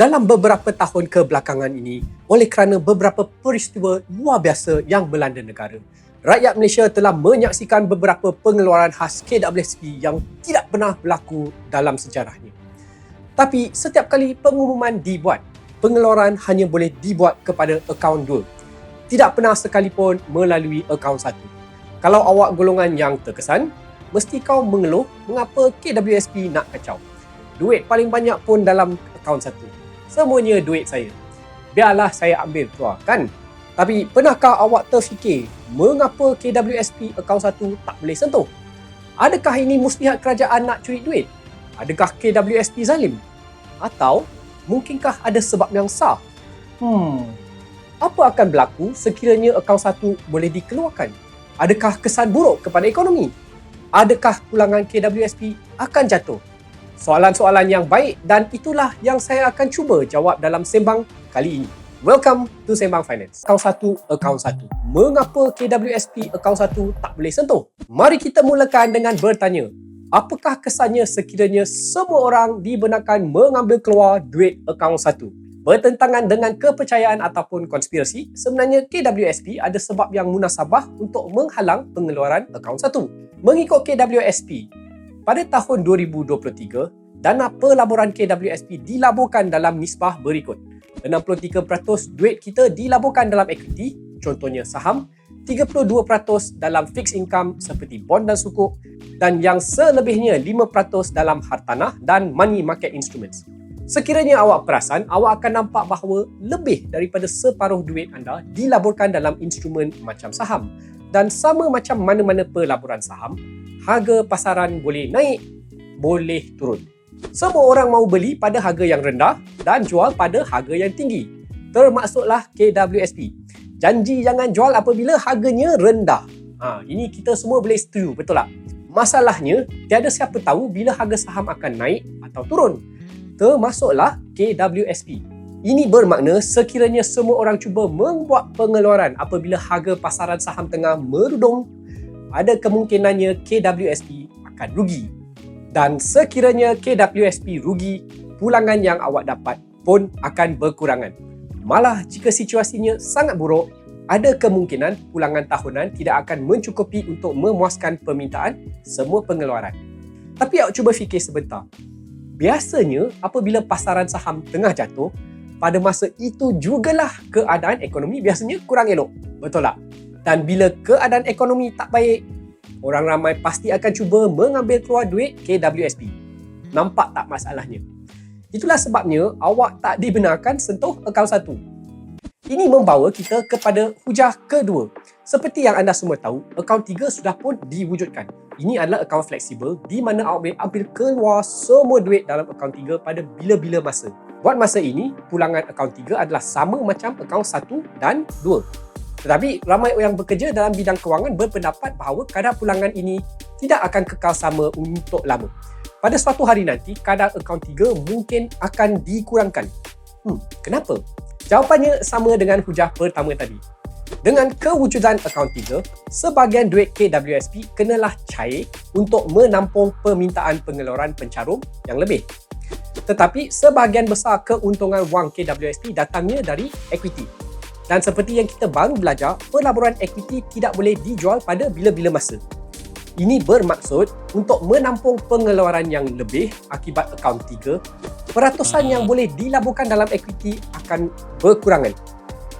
dalam beberapa tahun kebelakangan ini oleh kerana beberapa peristiwa luar biasa yang melanda negara. Rakyat Malaysia telah menyaksikan beberapa pengeluaran khas KWSP yang tidak pernah berlaku dalam sejarahnya. Tapi setiap kali pengumuman dibuat, pengeluaran hanya boleh dibuat kepada akaun 2. Tidak pernah sekalipun melalui akaun 1. Kalau awak golongan yang terkesan, mesti kau mengeluh mengapa KWSP nak kacau. Duit paling banyak pun dalam akaun 1. Semuanya duit saya. Biarlah saya ambil keluar, kan? Tapi pernahkah awak terfikir mengapa KWSP akaun 1 tak boleh sentuh? Adakah ini muslihat kerajaan nak curi duit? Adakah KWSP zalim? Atau mungkinkah ada sebab yang sah? Hmm, apa akan berlaku sekiranya akaun satu boleh dikeluarkan? Adakah kesan buruk kepada ekonomi? Adakah pulangan KWSP akan jatuh? Soalan-soalan yang baik dan itulah yang saya akan cuba jawab dalam sembang kali ini. Welcome to Sembang Finance. Akaun satu, akaun satu. Mengapa KWSP akaun satu tak boleh sentuh? Mari kita mulakan dengan bertanya. Apakah kesannya sekiranya semua orang dibenarkan mengambil keluar duit akaun satu? Bertentangan dengan kepercayaan ataupun konspirasi, sebenarnya KWSP ada sebab yang munasabah untuk menghalang pengeluaran akaun satu. Mengikut KWSP, pada tahun 2023, dana pelaburan KWSP dilaburkan dalam nisbah berikut. 63% duit kita dilaburkan dalam equity, contohnya saham, 32% dalam fixed income seperti bond dan sukuk dan yang selebihnya 5% dalam hartanah dan money market instruments. Sekiranya awak perasan, awak akan nampak bahawa lebih daripada separuh duit anda dilaburkan dalam instrumen macam saham. Dan sama macam mana-mana pelaburan saham, harga pasaran boleh naik, boleh turun. Semua orang mahu beli pada harga yang rendah dan jual pada harga yang tinggi. Termasuklah KWSP. Janji jangan jual apabila harganya rendah. Ha, ini kita semua boleh setuju, betul tak? Masalahnya, tiada siapa tahu bila harga saham akan naik atau turun. Termasuklah KWSP. Ini bermakna sekiranya semua orang cuba membuat pengeluaran apabila harga pasaran saham tengah merudum, ada kemungkinannya KWSP akan rugi dan sekiranya KWSP rugi, pulangan yang awak dapat pun akan berkurangan. Malah jika situasinya sangat buruk, ada kemungkinan pulangan tahunan tidak akan mencukupi untuk memuaskan permintaan semua pengeluaran. Tapi awak cuba fikir sebentar. Biasanya apabila pasaran saham tengah jatuh, pada masa itu jugalah keadaan ekonomi biasanya kurang elok. Betul tak? Dan bila keadaan ekonomi tak baik, orang ramai pasti akan cuba mengambil keluar duit KWSP. Nampak tak masalahnya? Itulah sebabnya awak tak dibenarkan sentuh akaun satu. Ini membawa kita kepada hujah kedua. Seperti yang anda semua tahu, akaun tiga sudah pun diwujudkan. Ini adalah akaun fleksibel di mana awak boleh ambil keluar semua duit dalam akaun tiga pada bila-bila masa. Buat masa ini, pulangan akaun tiga adalah sama macam akaun satu dan dua. Tetapi ramai yang bekerja dalam bidang kewangan berpendapat bahawa kadar pulangan ini tidak akan kekal sama untuk lama. Pada suatu hari nanti, kadar akaun 3 mungkin akan dikurangkan. Hmm, kenapa? Jawapannya sama dengan hujah pertama tadi. Dengan kewujudan akaun 3, sebahagian duit KWSP kenalah cair untuk menampung permintaan pengeluaran pencarum yang lebih. Tetapi sebahagian besar keuntungan wang KWSP datangnya dari equity dan seperti yang kita baru belajar, pelaburan equity tidak boleh dijual pada bila-bila masa. Ini bermaksud untuk menampung pengeluaran yang lebih akibat akaun 3, peratusan yang boleh dilaburkan dalam equity akan berkurangan.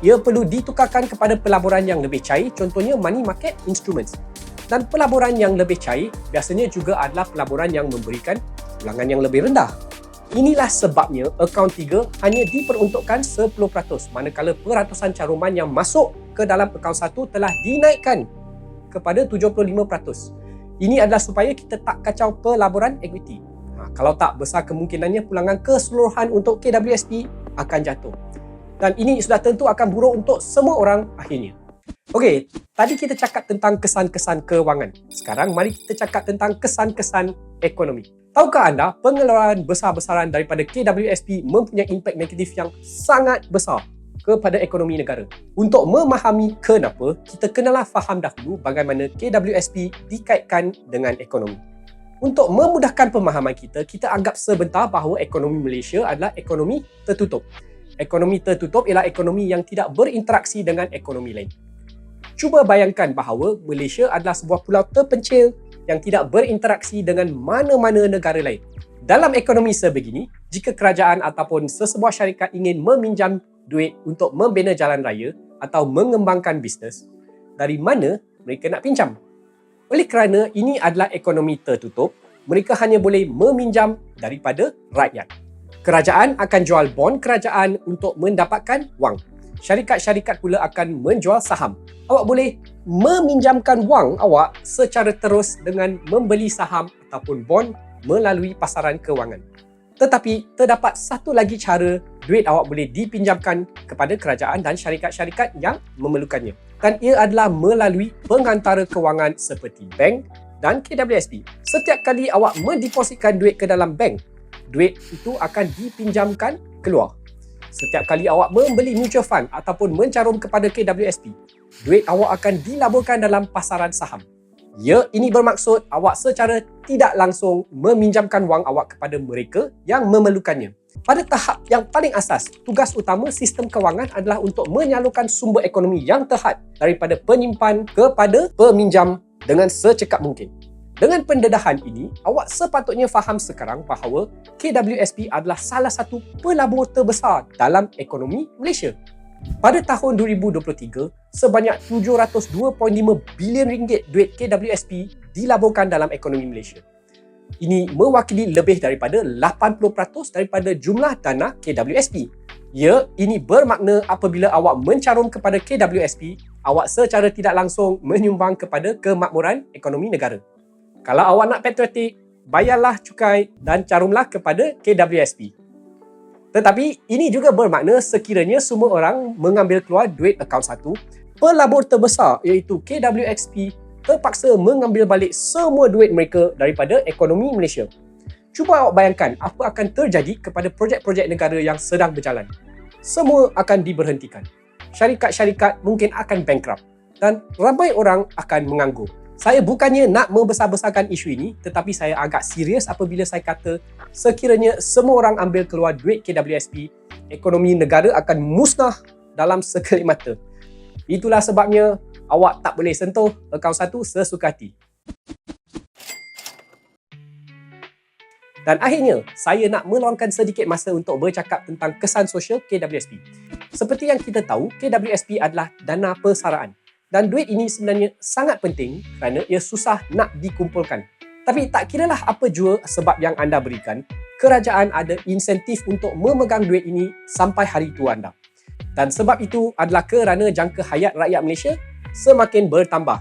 Ia perlu ditukarkan kepada pelaburan yang lebih cair, contohnya money market instruments. Dan pelaburan yang lebih cair biasanya juga adalah pelaburan yang memberikan pulangan yang lebih rendah. Inilah sebabnya akaun 3 hanya diperuntukkan 10% manakala peratusan caruman yang masuk ke dalam akaun 1 telah dinaikkan kepada 75%. Ini adalah supaya kita tak kacau pelaburan equity. Ha, kalau tak, besar kemungkinannya pulangan keseluruhan untuk KWSP akan jatuh. Dan ini sudah tentu akan buruk untuk semua orang akhirnya. Okey, tadi kita cakap tentang kesan-kesan kewangan. Sekarang mari kita cakap tentang kesan-kesan ekonomi. Tahukah anda pengeluaran besar-besaran daripada KWSP mempunyai impak negatif yang sangat besar kepada ekonomi negara. Untuk memahami kenapa, kita kenalah faham dahulu bagaimana KWSP dikaitkan dengan ekonomi. Untuk memudahkan pemahaman kita, kita anggap sebentar bahawa ekonomi Malaysia adalah ekonomi tertutup. Ekonomi tertutup ialah ekonomi yang tidak berinteraksi dengan ekonomi lain. Cuba bayangkan bahawa Malaysia adalah sebuah pulau terpencil yang tidak berinteraksi dengan mana-mana negara lain. Dalam ekonomi sebegini, jika kerajaan ataupun sesebuah syarikat ingin meminjam duit untuk membina jalan raya atau mengembangkan bisnes, dari mana mereka nak pinjam? Oleh kerana ini adalah ekonomi tertutup, mereka hanya boleh meminjam daripada rakyat. Kerajaan akan jual bon kerajaan untuk mendapatkan wang. Syarikat-syarikat pula akan menjual saham. Awak boleh meminjamkan wang awak secara terus dengan membeli saham ataupun bon melalui pasaran kewangan. Tetapi terdapat satu lagi cara duit awak boleh dipinjamkan kepada kerajaan dan syarikat-syarikat yang memerlukannya. Dan ia adalah melalui pengantara kewangan seperti bank dan KWSP. Setiap kali awak mendepositkan duit ke dalam bank, duit itu akan dipinjamkan keluar. Setiap kali awak membeli mutual fund ataupun mencarum kepada KWSP, duit awak akan dilaburkan dalam pasaran saham. Ya, ini bermaksud awak secara tidak langsung meminjamkan wang awak kepada mereka yang memerlukannya. Pada tahap yang paling asas, tugas utama sistem kewangan adalah untuk menyalurkan sumber ekonomi yang terhad daripada penyimpan kepada peminjam dengan secekap mungkin. Dengan pendedahan ini, awak sepatutnya faham sekarang bahawa KWSP adalah salah satu pelabur terbesar dalam ekonomi Malaysia. Pada tahun 2023, sebanyak 702.5 bilion ringgit duit KWSP dilaburkan dalam ekonomi Malaysia. Ini mewakili lebih daripada 80% daripada jumlah dana KWSP. Ya, ini bermakna apabila awak mencarum kepada KWSP, awak secara tidak langsung menyumbang kepada kemakmuran ekonomi negara. Kalau awak nak patriotik, bayarlah cukai dan carumlah kepada KWSP. Tetapi ini juga bermakna sekiranya semua orang mengambil keluar duit akaun satu, pelabur terbesar iaitu KWXP terpaksa mengambil balik semua duit mereka daripada ekonomi Malaysia. Cuba awak bayangkan apa akan terjadi kepada projek-projek negara yang sedang berjalan. Semua akan diberhentikan. Syarikat-syarikat mungkin akan bankrupt dan ramai orang akan menganggur. Saya bukannya nak membesar-besarkan isu ini tetapi saya agak serius apabila saya kata sekiranya semua orang ambil keluar duit KWSP, ekonomi negara akan musnah dalam sekelip mata. Itulah sebabnya awak tak boleh sentuh akaun satu sesuka hati. Dan akhirnya, saya nak meluangkan sedikit masa untuk bercakap tentang kesan sosial KWSP. Seperti yang kita tahu, KWSP adalah dana persaraan dan duit ini sebenarnya sangat penting kerana ia susah nak dikumpulkan. Tapi tak kiralah apa jua sebab yang anda berikan, kerajaan ada insentif untuk memegang duit ini sampai hari tua anda. Dan sebab itu adalah kerana jangka hayat rakyat Malaysia semakin bertambah.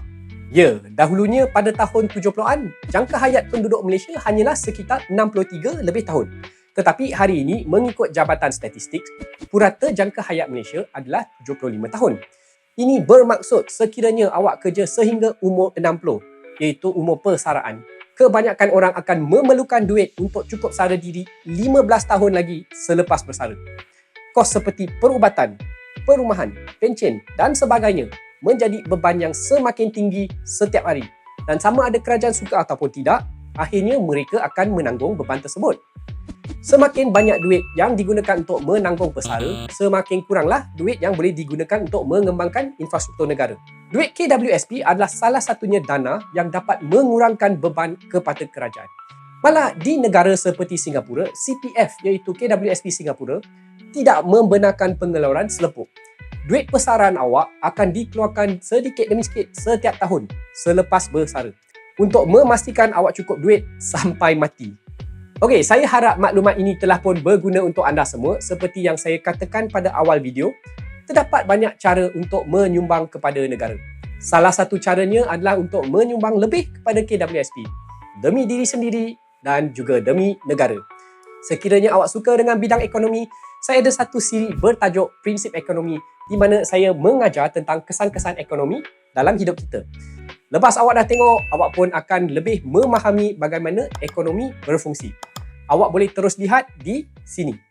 Ya, dahulunya pada tahun 70-an, jangka hayat penduduk Malaysia hanyalah sekitar 63 lebih tahun. Tetapi hari ini, mengikut Jabatan Statistik, purata jangka hayat Malaysia adalah 75 tahun. Ini bermaksud sekiranya awak kerja sehingga umur 60, iaitu umur persaraan, kebanyakan orang akan memerlukan duit untuk cukup sara diri 15 tahun lagi selepas bersara. Kos seperti perubatan, perumahan, pencen dan sebagainya menjadi beban yang semakin tinggi setiap hari. Dan sama ada kerajaan suka ataupun tidak, akhirnya mereka akan menanggung beban tersebut. Semakin banyak duit yang digunakan untuk menanggung pesara, semakin kuranglah duit yang boleh digunakan untuk mengembangkan infrastruktur negara. Duit KWSP adalah salah satunya dana yang dapat mengurangkan beban kepada kerajaan. Malah di negara seperti Singapura, CPF iaitu KWSP Singapura tidak membenarkan pengeluaran selepuk. Duit pesaran awak akan dikeluarkan sedikit demi sedikit setiap tahun selepas bersara untuk memastikan awak cukup duit sampai mati. Okey, saya harap maklumat ini telah pun berguna untuk anda semua. Seperti yang saya katakan pada awal video, terdapat banyak cara untuk menyumbang kepada negara. Salah satu caranya adalah untuk menyumbang lebih kepada KWSP demi diri sendiri dan juga demi negara. Sekiranya awak suka dengan bidang ekonomi, saya ada satu siri bertajuk Prinsip Ekonomi di mana saya mengajar tentang kesan-kesan ekonomi dalam hidup kita. Lepas awak dah tengok, awak pun akan lebih memahami bagaimana ekonomi berfungsi awak boleh terus lihat di sini.